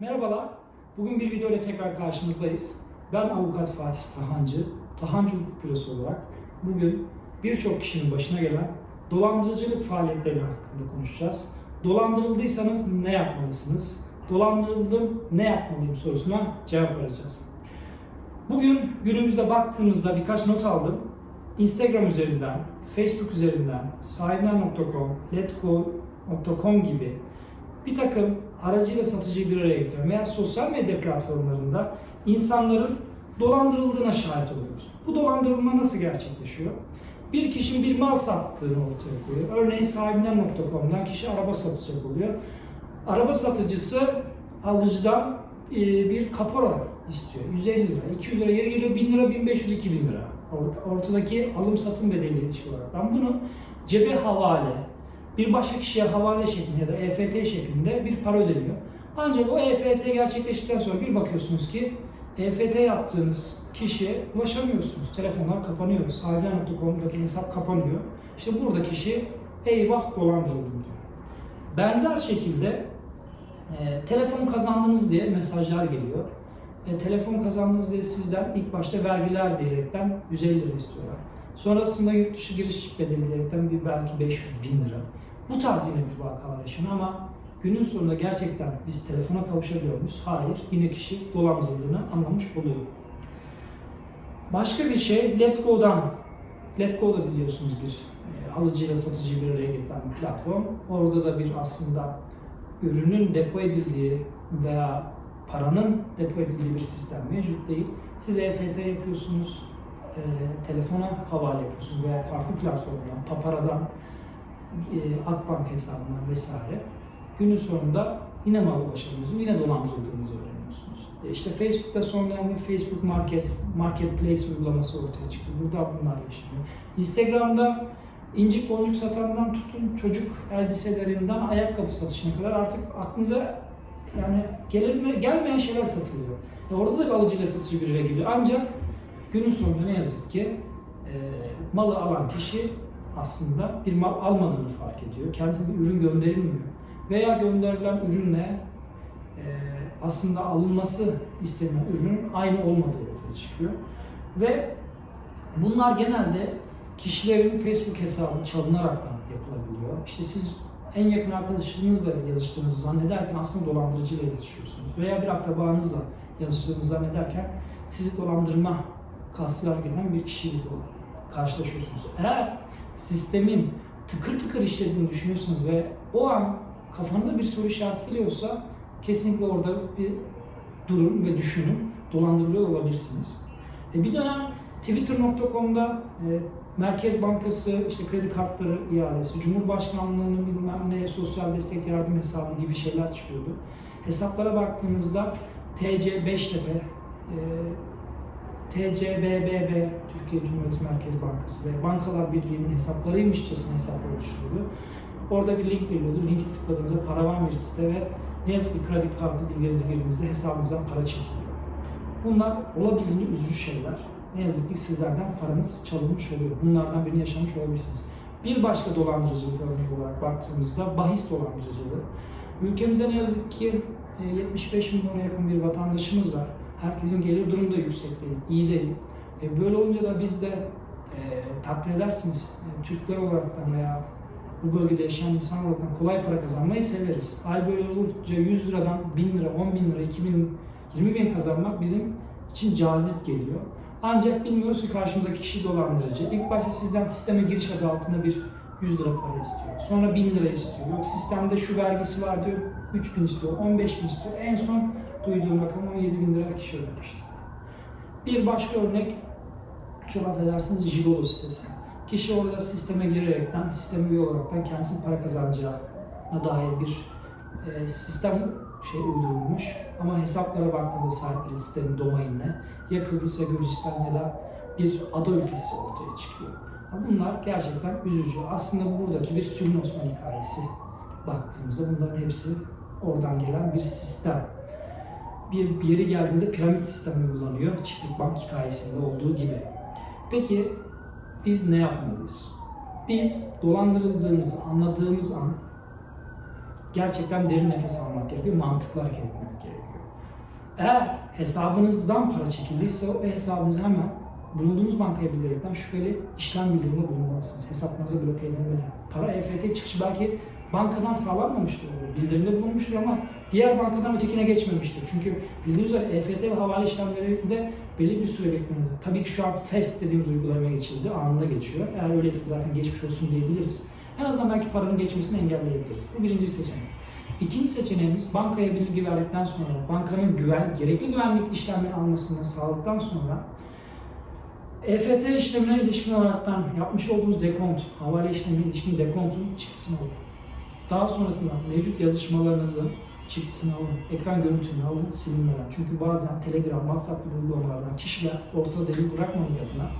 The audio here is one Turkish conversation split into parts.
Merhabalar. Bugün bir video ile tekrar karşınızdayız. Ben avukat Fatih Tahancı, Tahancı Hukuk Bürosu olarak bugün birçok kişinin başına gelen dolandırıcılık faaliyetleri hakkında konuşacağız. Dolandırıldıysanız ne yapmalısınız? Dolandırıldım ne yapmalıyım sorusuna cevap vereceğiz. Bugün günümüzde baktığımızda birkaç not aldım. Instagram üzerinden, Facebook üzerinden, sahibinden.com, letgo.com gibi bir takım aracıyla satıcıyı bir araya getiren veya sosyal medya platformlarında insanların dolandırıldığına şahit oluyoruz. Bu dolandırılma nasıl gerçekleşiyor? Bir kişinin bir mal sattığını ortaya koyuyor. Örneğin sahibinden.com'dan kişi araba satacak oluyor. Araba satıcısı alıcıdan e, bir kapora istiyor. 150 lira, 200 lira, yeri geliyor 1000 lira, 1500, 2000 lira. Ort- Ortadaki alım satım bedeli ilişki olarak. Ben bunu cebe havale, bir başka kişiye havale şeklinde ya da EFT şeklinde bir para ödeniyor. Ancak o EFT gerçekleştikten sonra bir bakıyorsunuz ki EFT yaptığınız kişiye ulaşamıyorsunuz. Telefonlar kapanıyor. Sahibinden.com'daki hesap kapanıyor. İşte burada kişi eyvah dolandırıldım diyor. Benzer şekilde e, telefon kazandınız diye mesajlar geliyor. E, telefon kazandınız diye sizden ilk başta vergiler diyerekten 150 lira istiyorlar. Sonrasında yurt dışı giriş bedeli diyerekten bir belki 500 bin lira. Bu tarz yine bir vakalar yaşanıyor ama günün sonunda gerçekten biz telefona kavuşabiliyor muyuz? Hayır. Yine kişi dolandırıldığını anlamış oluyor. Başka bir şey Letgo'dan. Letgo da biliyorsunuz bir e, alıcıyla satıcıyı bir araya getiren bir platform. Orada da bir aslında ürünün depo edildiği veya paranın depo edildiği bir sistem mevcut değil. Siz EFT yapıyorsunuz, e, telefona havale yapıyorsunuz veya farklı platformdan, Papara'dan, Akbank hesabından vesaire. Günün sonunda yine mal ulaşamıyorsunuz, yine dolandırıldığınızı öğreniyorsunuz. E işte Facebook'ta son dönemde Facebook Market, Marketplace uygulaması ortaya çıktı. Burada bunlar yaşanıyor. Instagram'da incik boncuk satandan tutun çocuk elbiselerinden ayakkabı satışına kadar artık aklınıza yani gelme, gelmeyen şeyler satılıyor. E orada da bir alıcıyla satıcı bir araya geliyor. Ancak günün sonunda ne yazık ki e, malı alan kişi aslında bir mal almadığını fark ediyor. Kendisine bir ürün gönderilmiyor. Veya gönderilen ürünle e, aslında alınması istenilen ürünün aynı olmadığı ortaya çıkıyor. Ve bunlar genelde kişilerin Facebook hesabı çalınarak yapılabiliyor. İşte siz en yakın arkadaşınızla yazıştığınızı zannederken aslında dolandırıcıyla yazışıyorsunuz. Veya bir akrabanızla yazıştığınızı zannederken sizi dolandırma kastıyla hareket eden bir kişiyle karşılaşıyorsunuz. Eğer sistemin tıkır tıkır işlediğini düşünüyorsunuz ve o an kafanızda bir soru işareti geliyorsa kesinlikle orada bir durun ve düşünün. Dolandırılıyor olabilirsiniz. E bir dönem Twitter.com'da e, Merkez Bankası, işte kredi kartları ihalesi, Cumhurbaşkanlığı'nın bilmem ne sosyal destek yardım hesabı gibi şeyler çıkıyordu. Hesaplara baktığınızda TC Beştepe, e, TCBBB, Türkiye Cumhuriyeti Merkez Bankası ve Bankalar Birliği'nin hesaplarıymışçasına hesaplar oluşturuluyor. Orada bir link veriliyordu. Linki tıkladığınızda paravan bir site ve ne yazık ki kredi kartı bilgilerinizi girdiğinizde hesabınızdan para çekiliyor. Bunlar olabildiğince üzücü şeyler. Ne yazık ki sizlerden paranız çalınmış oluyor. Bunlardan birini yaşamış olabilirsiniz. Bir başka dolandırıcılık örneği olarak baktığımızda bahis dolandırıcılığı. Ülkemizde ne yazık ki e, 75 milyona yakın bir vatandaşımız var. Herkesin gelir durumu da yüksek değil, iyi değil. E, Böyle olunca da biz de e, takdir edersiniz e, Türkler olaraktan veya bu bölgede yaşayan insan olarak kolay para kazanmayı severiz. Hal böyle olunca 100 liradan 1000 lira, 10 bin lira, 2000, 20 bin kazanmak bizim için cazip geliyor. Ancak bilmiyoruz ki karşımızdaki kişi dolandırıcı. İlk başta sizden sisteme giriş adı altında bir 100 lira para istiyor. Sonra 1000 lira istiyor. Yok sistemde şu vergisi var diyor, 3000 istiyor, 15 bin istiyor. En son duyduğum rakam 17 bin lira kişi ödemişti. Bir başka örnek, çok affedersiniz Jigolo sitesi. Kişi orada sisteme girerekten, sisteme üye olaraktan kendisinin para kazanacağına dair bir e, sistem şey uydurulmuş. Ama hesaplara baktığınızda sahipleri sistemin domainine ya Kıbrıs ya Gürcistan ya da bir ada ülkesi ortaya çıkıyor. Bunlar gerçekten üzücü. Aslında buradaki bir Sülün Osman hikayesi baktığımızda bunların hepsi oradan gelen bir sistem. Bir yeri geldiğinde piramit sistemi uygulanıyor. Çiftlik bank hikayesinde olduğu gibi. Peki biz ne yapmalıyız? Biz dolandırıldığımızı anladığımız an gerçekten derin nefes almak gerekiyor, mantıklı hareket etmek gerekiyor. Eğer hesabınızdan para çekildiyse o hesabınızı hemen bulunduğunuz bankaya bildirerekten şüpheli işlem bildirimi bulunmalısınız. Hesaplarınızı bloke edilmeli. Para EFT çıkışı belki bankadan sağlanmamıştır. Bildirimde bulunmuştur ama diğer bankadan ötekine geçmemiştir. Çünkü bildiğiniz üzere EFT ve havale işlemlerinde belli bir süre beklenir. Tabii ki şu an FAST dediğimiz uygulamaya geçildi. Anında geçiyor. Eğer öyleyse zaten geçmiş olsun diyebiliriz. En azından belki paranın geçmesini engelleyebiliriz. Bu birinci seçenek. İkinci seçeneğimiz bankaya bilgi verdikten sonra, bankanın güven, gerekli güvenlik işlemleri almasını sağladıktan sonra EFT işlemine ilişkin olaraktan yapmış olduğunuz dekont, havale işlemine ilişkin dekontun çıktısını alın. Daha sonrasında mevcut yazışmalarınızın çıktısını alın, ekran görüntüsünü alın, silinmeden. Çünkü bazen Telegram, WhatsApp gibi uygulamalardan kişiler ortada delil bırakmamak adına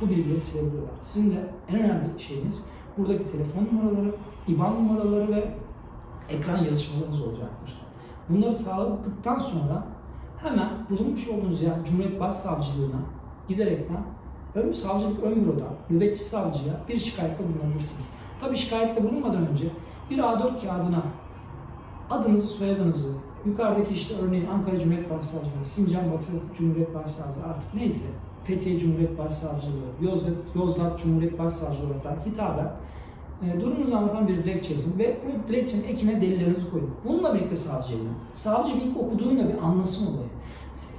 bu bilgileri silebiliyorlar. Sizin de en önemli şeyiniz buradaki telefon numaraları, IBAN numaraları ve ekran yazışmalarınız olacaktır. Bunları sağladıktan sonra hemen bulunmuş olduğunuz yer Cumhuriyet Başsavcılığına giderekten ön savcılık ön büroda nöbetçi savcıya bir şikayette bulunabilirsiniz. Tabii şikayette bulunmadan önce bir A4 kağıdına adınızı, soyadınızı, yukarıdaki işte örneğin Ankara Cumhuriyet Başsavcılığı, Sincan Batı Cumhuriyet Başsavcılığı artık neyse Fethiye Cumhuriyet Başsavcılığı, Yozgat, Yozgat Cumhuriyet Başsavcılığı olarak hitaben e, durumunuzu anlatan bir dilekçe yazın ve bu dilekçenin ekine delillerinizi koyun. Bununla birlikte savcıya gidin. Savcı bir ilk okuduğunda bir anlasın olayı.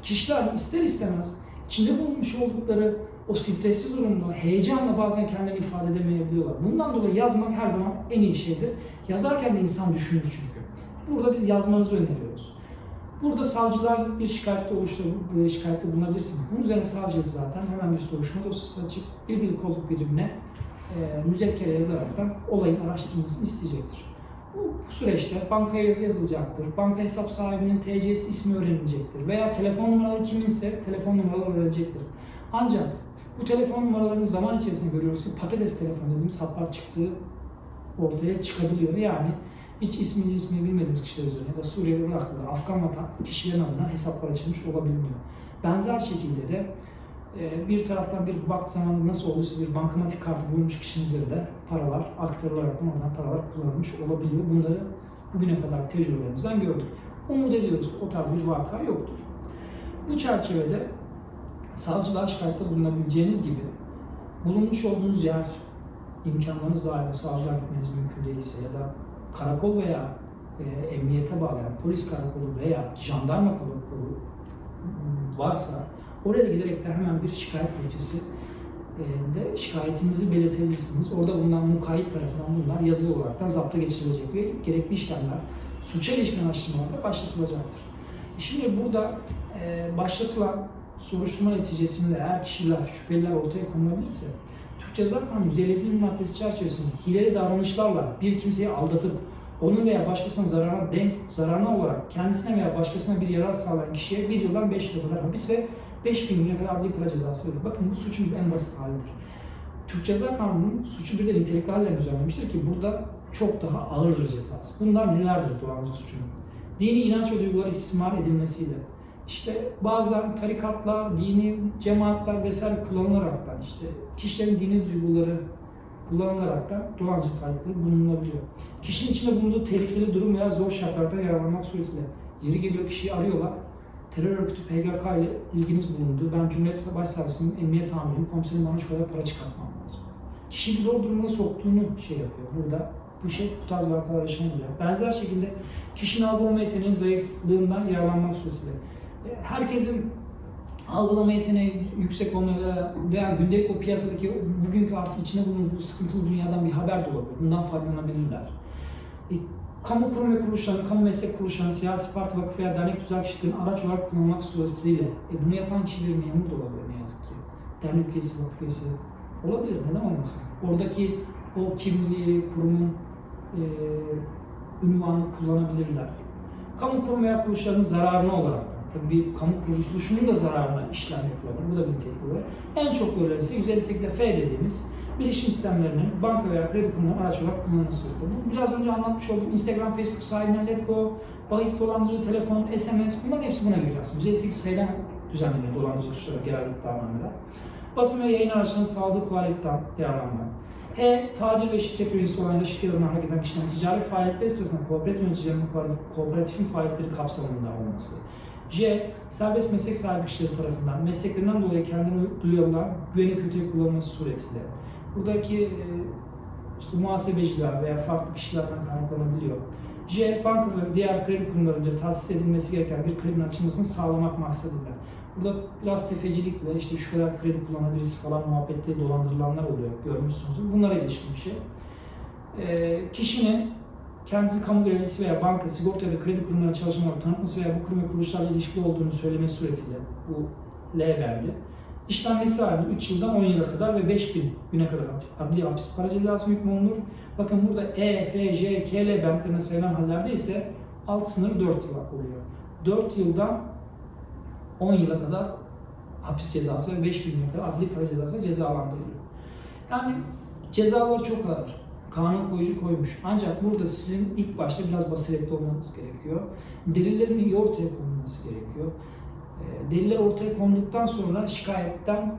Kişiler ister istemez içinde bulunmuş oldukları o stresli durumda, heyecanla bazen kendilerini ifade edemeyebiliyorlar. Bundan dolayı yazmak her zaman en iyi şeydir. Yazarken de insan düşünür çünkü. Burada biz yazmanızı öneriyoruz. Burada savcılığa gidip bir şikayette oluşturup bir şikayette bulunabilirsiniz. Bunun üzerine savcılık zaten hemen bir soruşturma dosyası açıp ilgili kolluk birimine e, müzekkere yazaraktan olayın araştırılmasını isteyecektir. Bu, bu süreçte bankaya yazı yazılacaktır. Banka hesap sahibinin TC'si ismi öğrenilecektir. Veya telefon numaraları kiminse telefon numaraları öğrenecektir. Ancak bu telefon numaralarını zaman içerisinde görüyoruz ki patates telefon dediğimiz hatlar çıktığı ortaya çıkabiliyor. Yani hiç ismini ismini bilmediğimiz kişiler üzerine ya da Suriyeli Iraklı, Afgan vatan kişilerin adına hesaplar açılmış olabiliyor. Benzer şekilde de e, bir taraftan bir vakti zamanında nasıl olduysa bir bankamatik kartı bulmuş kişinin üzerinde paralar aktarılarak oradan paralar kullanılmış olabiliyor. Bunları bugüne kadar tecrübelerimizden gördük. Umut ediyoruz o tarz bir vaka yoktur. Bu çerçevede savcılığa şikayette bulunabileceğiniz gibi bulunmuş olduğunuz yer imkanlarınız dahilinde savcılığa gitmeniz mümkün değilse ya da karakol veya e, emniyete bağlayan polis karakolu veya jandarma karakolu varsa oraya giderek de hemen bir şikayet dilekçesi e, de şikayetinizi belirtebilirsiniz. Orada bulunan mukayyet tarafından bunlar yazılı olarak da zapta geçirilecek ve gerekli işlemler suça ilişkin araştırmalarda başlatılacaktır. E Şimdi burada e, başlatılan soruşturma neticesinde eğer kişiler, şüpheliler ortaya konulabilirse Türk Ceza Kanunu 157. maddesi çerçevesinde hileli davranışlarla bir kimseyi aldatıp onun veya başkasının zararına denk, zararına olarak kendisine veya başkasına bir yarar sağlayan kişiye bir yıldan 5 yıla kadar hapis ve 5000 güne kadar adli para cezası verilir. Bakın bu suçun en basit halidir. Türk Ceza Kanunu suçu bir de nitelikli haline düzenlemiştir ki burada çok daha ağırdır cezası. Bunlar nelerdir dolandırıcı suçunun? Dini inanç ve duygular istismar edilmesiyle, işte bazen tarikatlar, dini cemaatler vesaire kullanılaraktan işte kişilerin dini duyguları kullanılaraktan dolandırıcı faaliyetleri bulunabiliyor. Kişinin içinde bulunduğu tehlikeli durum veya zor şartlarda yararlanmak suretiyle yeri geliyor kişiyi arıyorlar. Terör örgütü PKK ile ilginiz bulundu. Ben Cumhuriyet Başsavcısının emniyet amiriyim. Komiserim bana kadar para çıkartmam lazım. Kişiyi zor durumuna soktuğunu şey yapıyor. Burada bu şey bu tarz vakalar yaşanabiliyor. Benzer şekilde kişinin algılama yeteneğinin zayıflığından yararlanmak suretiyle herkesin algılama yeteneği yüksek olmaları veya gündelik o piyasadaki bugünkü artık içine bulunduğu sıkıntılı dünyadan bir haber de olabilir. Bundan faydalanabilirler. E, kamu kurum ve kuruluşlarının, kamu meslek kuruluşlarının, siyasi parti, vakıf veya dernek tüzel kişilerin araç olarak kullanılmak suretiyle e, bunu yapan kişi bir memur da olabilir ne yazık ki. Dernek üyesi, vakıf üyesi olabilir. Neden olmasın? Oradaki o kimliği, kurumun e, ünvanını kullanabilirler. Kamu kurum veya kuruluşlarının zararına olarak Tabii bir kamu kuruluşunun da zararına işlem yapılabilir. Bu da bir nitelik oluyor. En çok böyle ise 158'e F dediğimiz bilişim sistemlerinin banka veya kredi kurumlarının araç olarak kullanılması oluyor. Bu biraz önce anlatmış olduğum Instagram, Facebook sahibinden Letgo, bahis dolandırıcı, telefon, SMS bunların hepsi buna giriyor aslında. 158 F'den düzenleniyor dolandırıcı suçlara genel iddianameler. Basın ve yayın araçlarının sağladığı faaliyetten yararlanma. H. Tacir ve şirket üyesi olan ya şirket adına hareket eden kişilerin ticari faaliyetleri sırasında kooperatif yöneticilerinin kooperatifin faaliyetleri kapsamında olması. J. Serbest meslek sahibi kişileri tarafından mesleklerinden dolayı kendini duyulan güveni kötüye kullanılması suretiyle. Buradaki e, işte muhasebeciler veya farklı kişilerden kaynaklanabiliyor. J. Bankaları diğer kredi kurumlarınca tahsis edilmesi gereken bir kredinin açılmasını sağlamak maksadıyla. Burada biraz tefecilikle işte şu kadar kredi kullanabiliriz falan muhabbette dolandırılanlar oluyor görmüşsünüzdür. Bunlara ilişkin bir şey. Ee, kişinin kendisi kamu görevlisi veya banka, sigorta ya da kredi kurumlarına çalışan olarak tanıtması veya bu kurum ve kuruluşlarla ilişkili olduğunu söylemesi suretiyle bu L bendi. İşlenmesi halinde 3 yıldan 10 yıla kadar ve 5000 güne kadar adli hapis para cezası hükmü olunur. Bakın burada E, F, J, K, L bentlerine sayılan hallerde ise alt sınırı 4 yıl oluyor. 4 yıldan 10 yıla kadar hapis cezası ve 5000 güne kadar adli para cezası cezalandırılıyor. Yani cezalar çok ağır. Kanun koyucu koymuş. Ancak burada sizin ilk başta biraz basiretli olmanız gerekiyor. Delillerin iyi ortaya konulması gerekiyor. E, Deliller ortaya konduktan sonra şikayetten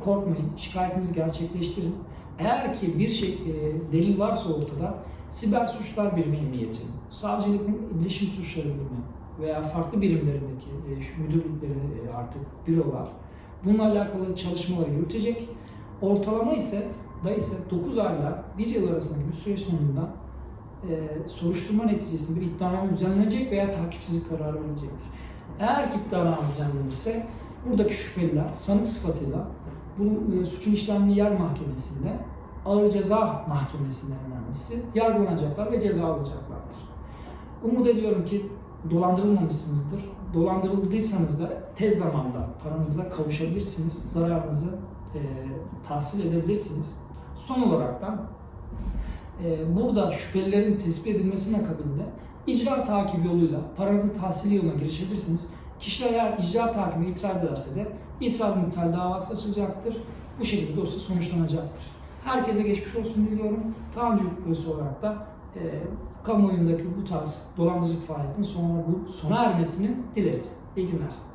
korkmayın. Şikayetinizi gerçekleştirin. Eğer ki bir şey e, delil varsa ortada siber suçlar birimi emniyeti, savcılıkın bilişim suçları birimi veya farklı birimlerindeki e, şu müdürlükleri e, artık bürolar bununla alakalı çalışmaları yürütecek. Ortalama ise da ise 9 ayla 1 yıl arasındaki bir süre sonunda e, soruşturma neticesinde bir iddianame düzenlenecek veya takipsizlik kararı verilecektir. Eğer ki iddianame düzenlenirse buradaki şüpheliler sanık sıfatıyla bu e, suçun işlendiği yer mahkemesinde ağır ceza mahkemesinden önemlisi yargılanacaklar ve ceza alacaklardır. Umut ediyorum ki dolandırılmamışsınızdır. Dolandırıldıysanız da tez zamanda paranıza kavuşabilirsiniz. Zararınızı e, tahsil edebilirsiniz. Son olarak da e, burada şüphelilerin tespit edilmesinin akabinde icra takibi yoluyla paranızın tahsili yoluna girişebilirsiniz. Kişiler eğer icra takibine itiraz ederse de itiraz iptal davası açılacaktır. Bu şekilde dosya sonuçlanacaktır. Herkese geçmiş olsun diliyorum. Tanrı Hükmüsü olarak da e, kamuoyundaki bu tarz dolandırıcılık faaliyetinin sona, sona ermesini dileriz. İyi günler.